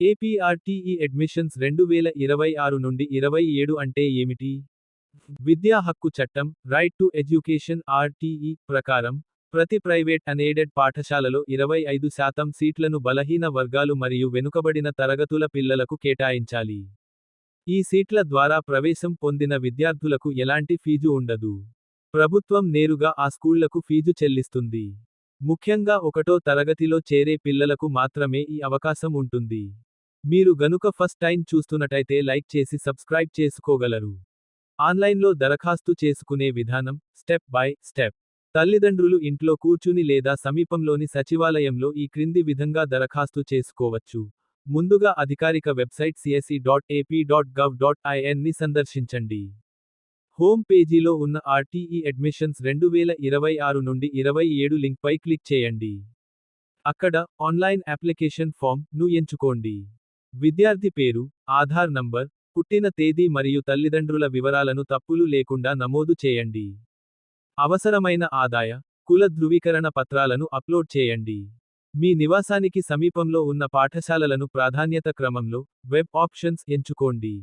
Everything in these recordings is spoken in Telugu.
ఏపీఆర్టీఈ అడ్మిషన్స్ రెండు వేల ఇరవై ఆరు నుండి ఇరవై ఏడు అంటే ఏమిటి? విద్యా హక్కు చట్టం రైట్ టు ఎడ్యుకేషన్ ఆర్టీఈ ప్రకారం ప్రతి ప్రైవేట్ అనేడెడ్ పాఠశాలలో ఇరవై ఐదు శాతం సీట్లను బలహీన వర్గాలు మరియు వెనుకబడిన తరగతుల పిల్లలకు కేటాయించాలి. ఈ సీట్ల ద్వారా ప్రవేశం పొందిన విద్యార్థులకు ఎలాంటి ఫీజు ఉండదు. ప్రభుత్వం నేరుగా ఆ స్కూళ్ళకు ఫీజు చెల్లిస్తుంది. ముఖ్యంగా ఒకటో తరగతిలో చేరే పిల్లలకు మాత్రమే ఈ అవకాశం ఉంటుంది. మీరు గనుక ఫస్ట్ టైం చూస్తున్నట్టయితే లైక్ చేసి సబ్స్క్రైబ్ చేసుకోగలరు. ఆన్లైన్లో దరఖాస్తు చేసుకునే విధానం స్టెప్ బై స్టెప్. తల్లిదండ్రులు ఇంట్లో కూర్చుని లేదా సమీపంలోని సచివాలయంలో ఈ క్రింది విధంగా దరఖాస్తు చేసుకోవచ్చు. ముందుగా అధికారిక website CSE dot AP dot gov dot ఐఎన్ని సందర్శించండి. హోమ్ పేజీలో ఉన్న ఆర్టీఈ అడ్మిషన్స్ రెండు వేల ఇరవై ఆరు నుండి ఇరవై ఏడు లింక్పై క్లిక్ చేయండి. అక్కడ ఆన్లైన్ అప్లికేషన్ ఫామ్ను ఎంచుకోండి. విద్యార్థి పేరు ఆధార్ నంబర్ పుట్టిన తేదీ మరియు తల్లిదండ్రుల వివరాలను తప్పులు లేకుండా నమోదు చేయండి. అవసరమైన ఆదాయ కుల ధృవీకరణ పత్రాలను అప్లోడ్ చేయండి. మీ నివాసానికి సమీపంలో ఉన్న పాఠశాలలను ప్రాధాన్యత క్రమంలో వెబ్ ఆప్షన్స్ ఎంచుకోండి.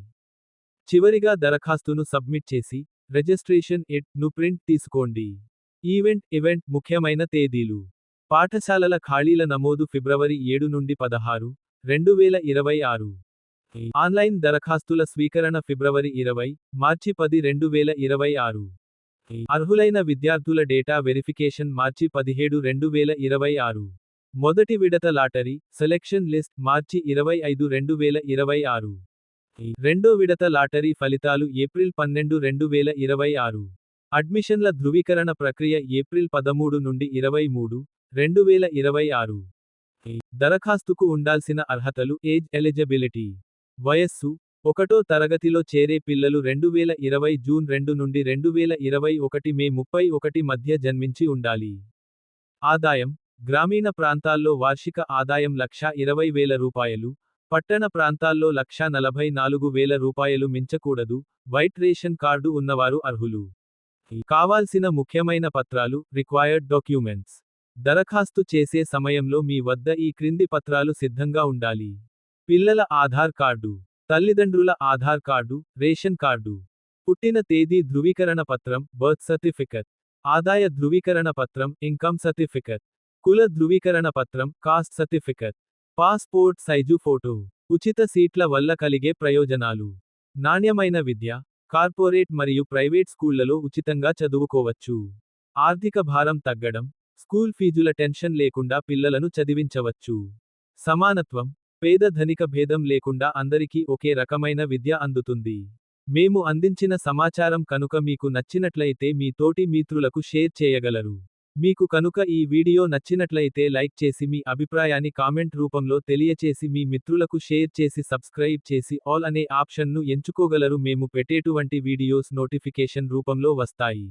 చివరిగా దరఖాస్తును సబ్మిట్ చేసి రిజిస్ట్రేషన్ ఎట్ను ప్రింట్ తీసుకోండి. ఈవెంట్ ఈవెంట్ ముఖ్యమైన తేదీలు. పాఠశాలల ఖాళీల నమోదు ఫిబ్రవరి ఏడు నుండి పదహారు రెండు వేల ఇరవై ఆరు. ఆన్లైన్ దరఖాస్తుల స్వీకరణ ఫిబ్రవరి ఇరవై మార్చి పది రెండు వేల ఇరవై ఆరు. అర్హులైన విద్యార్థుల డేటా వెరిఫికేషన్ మార్చి పదిహేడు రెండు వేల ఇరవై ఆరు. మొదటి విడత లాటరీ సెలెక్షన్ లిస్ట్ మార్చి ఇరవై ఐదు రెండు వేల ఇరవై ఆరు. రెండో విడత లాటరీ ఫలితాలు ఏప్రిల్ పన్నెండు రెండు వేల ఇరవై ఆరు. అడ్మిషన్ల ధృవీకరణ ప్రక్రియ ఏప్రిల్ పదమూడు నుండి ఇరవై మూడు రెండు వేల ఇరవై ఆరు. దరఖాస్తుకు ఉండాల్సిన అర్హతలు ఏజ్ ఎలిజిబిలిటీ. వయస్సు ఒకటో తరగతిలో చేరే పిల్లలు రెండు వేల ఇరవై జూన్ రెండు నుండి రెండు వేల ఇరవై ఒకటి మే ముప్పై ఒకటి మధ్య జన్మించి ఉండాలి. ఆదాయం గ్రామీణ ప్రాంతాల్లో వార్షిక ఆదాయం లక్ష ఇరవై వేల రూపాయలు పట్టణ ప్రాంతాల్లో లక్ష నలభై నాలుగు వేల రూపాయలు మించకూడదు వైట్ రేషన్ కార్డు ఉన్నవారు అర్హులు. కావాల్సిన ముఖ్యమైన పత్రాలు రిక్వైర్డ్ డాక్యుమెంట్స్. దరఖాస్తు చేసే సమయంలో మీ వద్ద ఈ క్రింది పత్రాలు సిద్ధంగా ఉండాలి. పిల్లల ఆధార్ కార్డు తల్లిదండ్రుల ఆధార్ కార్డు రేషన్ కార్డు. పుట్టిన తేదీ ధృవీకరణ పత్రం బర్త్ సర్టిఫికెట్. ఆదాయ ధృవీకరణ పత్రం ఇన్కమ్ సర్టిఫికెట్. కుల ధృవీకరణ పత్రం caste certificate. Passport size photo. ఉచిత సీట్ల వల్ల కలిగే ప్రయోజనాలు. నాణ్యమైన విద్య కార్పొరేట్ మరియు ప్రైవేట్ స్కూళ్ళలో ఉచితంగా చదువుకోవచ్చు. ఆర్థిక భారం తగ్గడం స్కూల్ ఫీజుల టెన్షన్ లేకుండా పిల్లలను చదివించవచ్చు. సమానత్వం పేద ధనిక భేదం లేకుండా అందరికీ ఒకే రకమైన విద్య అందుతుంది. మేము అందించిన సమాచారం కనుక మీకు నచ్చినట్లయితే మీ తోటి మిత్రులకు షేర్ చేయగలరు. మీకు కనుక ఈ వీడియో నచ్చినట్లయితే లైక్ చేసి మీ అభిప్రాయాన్ని కామెంట్ రూపంలో తెలియచేసి మీ మిత్రులకు షేర్ చేసి సబ్స్క్రైబ్ చేసి ఆల్ అనే ఆప్షన్ను ఎంచుకోగలరు. మేము పెట్టేటువంటి వీడియోస్ నోటిఫికేషన్ రూపంలో వస్తాయి.